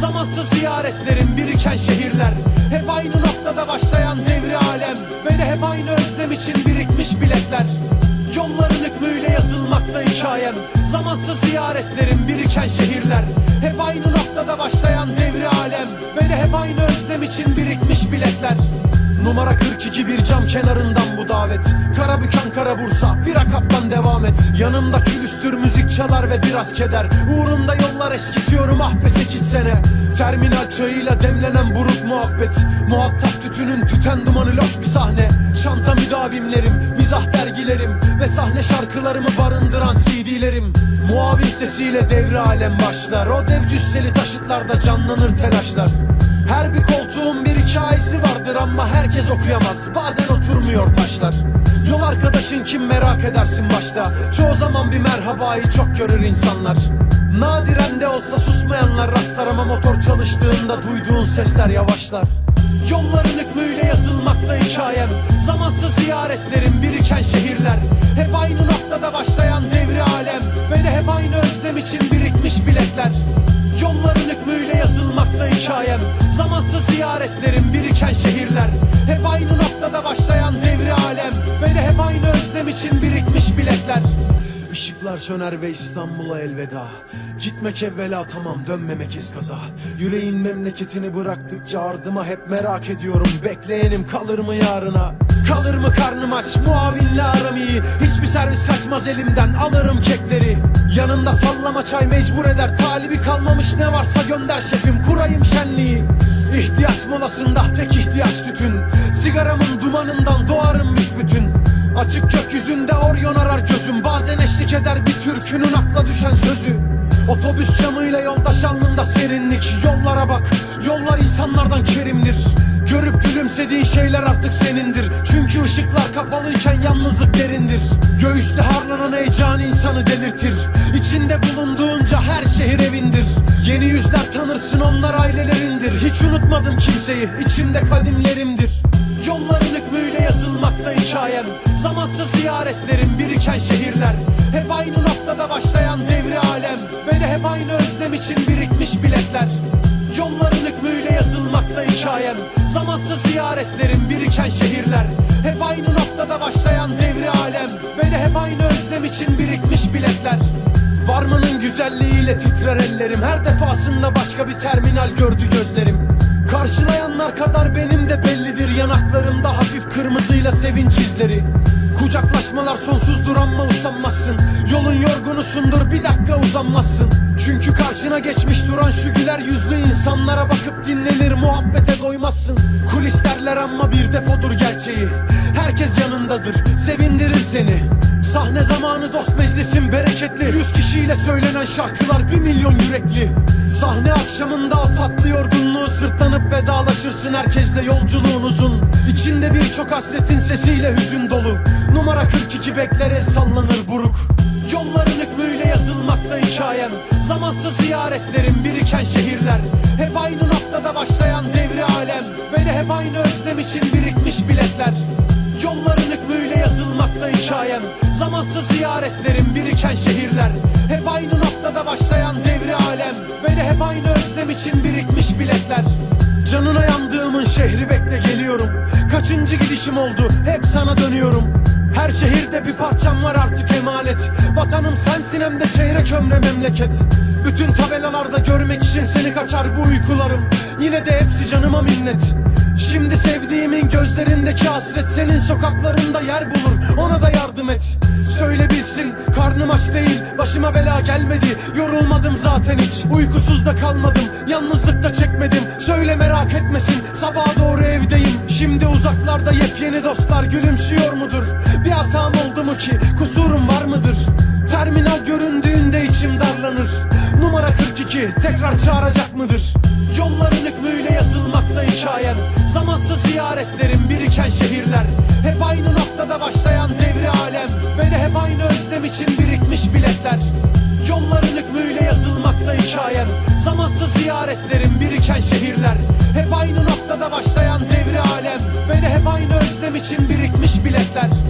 Zamansız ziyaretlerim biriken şehirler. Hep aynı noktada başlayan devri alem. Ve de hep aynı özlem için birikmiş biletler. Yolların hükmüyle yazılmakta hikayem. Zamansız ziyaretlerim biriken şehirler. Hep aynı noktada başlayan devri alem. Ve de hep aynı özlem için birikmiş biletler Numara 42 bir cam kenarından bu davet. Karabük Ankara Bursa bir akaptan devam et. Yanımda külüstür müzik çalar ve biraz keder. Uğrunda yollar eskitiyorum ah be 8 sene. Terminal çayıyla demlenen buruk muhabbet. Muhatap tütünün tüten dumanı loş bir sahne. Çanta müdavimlerim, mizah dergilerim Ve sahne şarkılarımı barındıran CD'lerim Muavin sesiyle devre alem başlar. O dev cüsseli taşıtlarda canlanır telaşlar ama herkes okuyamaz Bazen oturmuyor taşlar. Yol arkadaşın kim merak edersin başta. Çoğu zaman bir merhabayı çok görür insanlar. Nadiren de olsa susmayanlar rastlar ama motor çalıştığında duyduğun sesler yavaşlar. Yolların hükmüyle yazılmakta hikayem. Zamansız ziyaretlerim biriken şehirler. Hep aynı noktada başlayan devri alem. Ve de hep aynı özlem için birikmiş biletler ziyaretlerim biriken şehirler. Hep aynı noktada başlayan devri alem Ve de hep aynı özlem için birikmiş biletler. Işıklar söner ve İstanbul'a elveda. Gitmek evvela tamam dönmemek eskaza Yüreğin memleketini bıraktıkça ardıma hep merak ediyorum. Bekleyenim kalır mı yarına? Kalır mı karnım aç? Muavinle aram iyi. Hiçbir servis kaçmaz elimden alırım kekleri. Yanında sallama çay mecbur eder. Talibi kalmamış ne varsa gönder şefim kurayım şenliği İhtiyaç molasında tek ihtiyaç tütün. Sigaramın dumanından doğarım büsbütün. Açık gökyüzünde Orion arar gözüm. Bazen eşlik eder bir türkünün akla düşen sözü. Otobüs camıyla yoldaş alnında serinlik. Yollara bak yollar insanlardan kerimdir Görüp gülümsediğin şeyler artık senindir. Çünkü ışıklar kapalıyken yalnızlık derindir. Göğüste harlanan heyecan insanı delirtir. İçinde bulunduğunca her şehir evindir. Yeni yüzler tanırsın onlar ailelerindir. Hiç unutmadım kimseyi içimde kadimlerimdir. Yolların hükmüyle yazılmakta hikayem. Zamansız ziyaretlerim biriken şehirler. Hep aynı noktada başlayan devri alem. Ve de hep aynı özlem için birikmiş biletler hikayem Zamansız ziyaretlerim biriken şehirler. Hep aynı noktada başlayan devri alem. Ve de hep aynı özlem için birikmiş biletler. Varmanın güzelliğiyle titrer ellerim? Her defasında başka bir terminal gördü gözlerim. Karşılayanlar kadar benim de bellidir hafif kırmızıyla sevinç izleri. Kucaklaşmalar sonsuzdur ama usanmazsın. Yolun yorgunusundur bir dakika uzanmazsın. Çünkü karşına geçmiş duran şu güler yüzlü insanlara bakıp dinlenir muhabbete doymazsın. Kulis derler ama bir depodur gerçeği Herkes yanındadır sevindirir seni. Sahne zamanı dost meclisin bereketli. Yüz kişiyle söylenen şarkılar bir milyon yürekli. Sahne akşamında o tatlı yorgunluğu sırtlanıp vedalaşırsın. Herkesle yolculuğun uzun. İçinde birçok hasretin sesiyle hüzün dolu. Numara 42 bekler sallanır buruk. Yolların hükmüyle yazılmakta hikayem. Zamansız ziyaretlerim biriken şehirler. Hep aynı noktada başlayan devri alem. De hep aynı özlem için birikmiş biletler hikayem Zamansız ziyaretlerim biriken şehirler. Hep aynı noktada başlayan devri alem. Ve de hep aynı özlem için birikmiş biletler. Canına yandığımın şehri bekle geliyorum. Kaçıncı gidişim oldu? Hep sana dönüyorum her şehirde bir parçam var artık emanet. Vatanım sensin hem de çeyrek ömre memleket. Bütün tabelalarda görmek için seni kaçar bu uykularım. Yine de hepsi canıma minnet. Şimdi sevdiğimin gözlerindeki hasret Senin sokaklarında yer bulur. Ona da yardım et. Söyle bilsin karnım aç değil Başıma bela gelmedi. Yorulmadım zaten hiç Uykusuz da kalmadım. Yalnızlıkta çekmedim. Söyle merak etmesin sabaha doğru evdeyim Şimdi uzaklarda yepyeni dostlar gülümsüyor mudur? Bir hatam oldu mu ki? Kusurum var mıdır? Terminal göründüğünde içim darlanır. Numara 42 tekrar çağıracak mıdır? Yolların hükmüyle yazılmakta hikayem Zamansız ziyaretlerim biriken şehirler. Hep aynı noktada başlayan devri alem. Ve de hep aynı özlem için birikmiş biletler. Yolların hükmüyle yazılmakta hikayem Zamansız ziyaretlerim biriken şehirler için birikmiş biletler